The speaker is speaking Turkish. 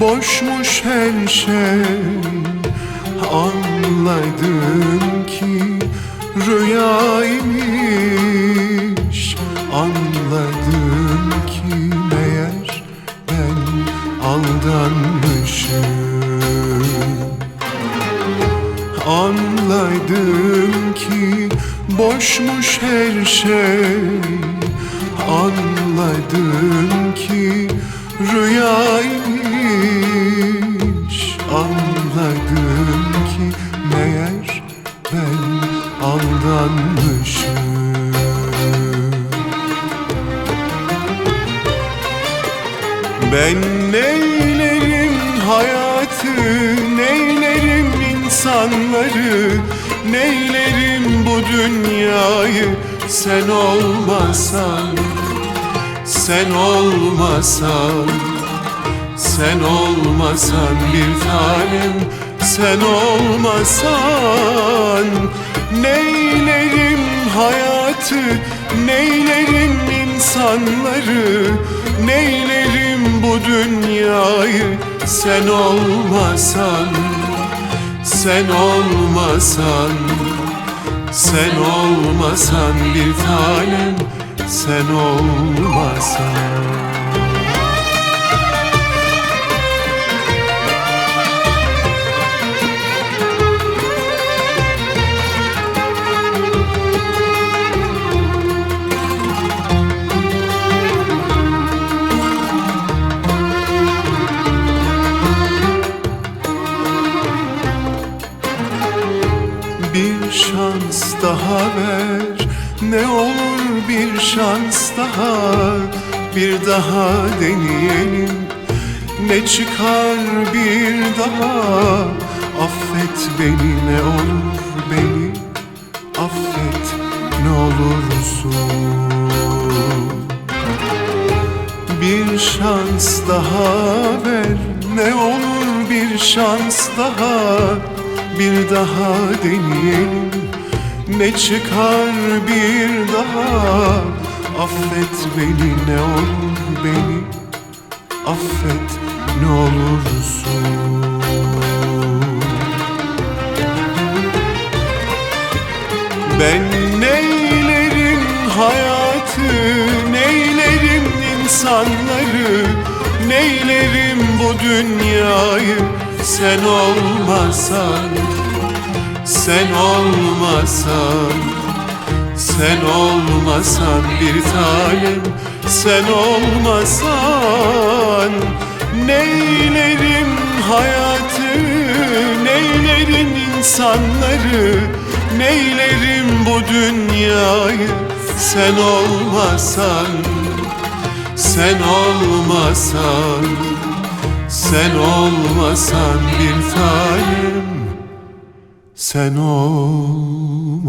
boşmuş her şey. Anlaydım ki rüyaymış. Anladım ki meğer ben aldanmışım. Anlaydım ki boşmuş her şey. Anlaydım ki rüyaymış. Anladım ki meğer ben aldanmışım. Ben neylerim hayatı, neylerim insanları Neylerim bu dünyayı sen olmasan Sen olmasan, sen olmasan bir tanem. Sen olmasan Neylerim hayatı, neylerim insanları Neylerim bu dünyayı? Sen olmasan Sen olmasan Sen olmasan bir tanem Sen olmasan. Bir şans daha ver Ne olur bir şans daha Bir daha deneyelim. Ne çıkar bir daha? Affet beni ne olur beni. Affet ne olursun. Bir şans daha ver Ne olur bir şans daha. Bir daha deneyelim Ne çıkar bir daha? Affet beni ne olur beni? Affet ne olursun. Ben neylerim hayatı, neylerim insanları, neylerim bu dünyayı? Sen olmasan, sen olmasan, sen olmasan bir tanem, sen olmasan, neylerim hayatı, neylerim insanları, neylerim bu dünyayı? Sen olmasan, sen olmasan, sen olmasan bir tanem, sen olmasan.